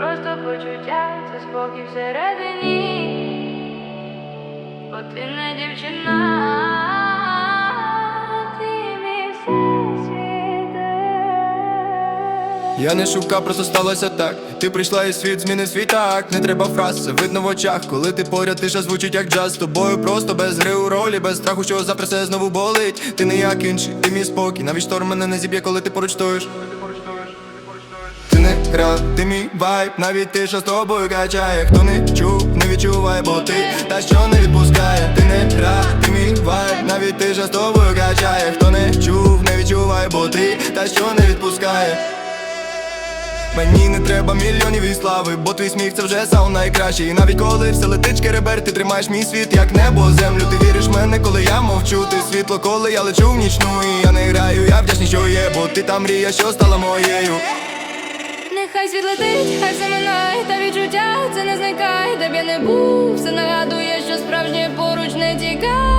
просто почуття, це спокій всередині, бо ти не дівчина. Я не шукав, просто сталося так. Ти прийшла і світ змінив свій так. Не треба фраз, це видно в очах. Коли ти поряд, тиша звучить як джаз. Тобою просто без гри у ролі, без страху, що завтра знову болить. Ти не як інший, ти мій спокій. Навіть шторм мене не зіб'є, коли ти поруч стоїш. Ти ти мій вайб, навіть ти, що з тобою качає. Хто не чув, не відчуває, бо ти та що не відпускає. Ти не гра, ти мій вайб, навіть ти, що з тобою качає. Хто не чув, не відчуває, бо ти та що не відпускає. Мені не треба мільйонів і слави, бо твій сміх це вже саунд найкращий І навіть коли все летить шкеребер, ти тримаєш мій світ, як небо, землю. Ти віриш в мене, коли я мовчу, ти світло, коли я лечу в нічну І я не граю, я вдячний, що є, бо ти та мрія, що стала моєю. Нехай світ летить, хай все минає, та відчуття це не зникає, де б я не був, все нагадує, що справжнє поруч не тікає.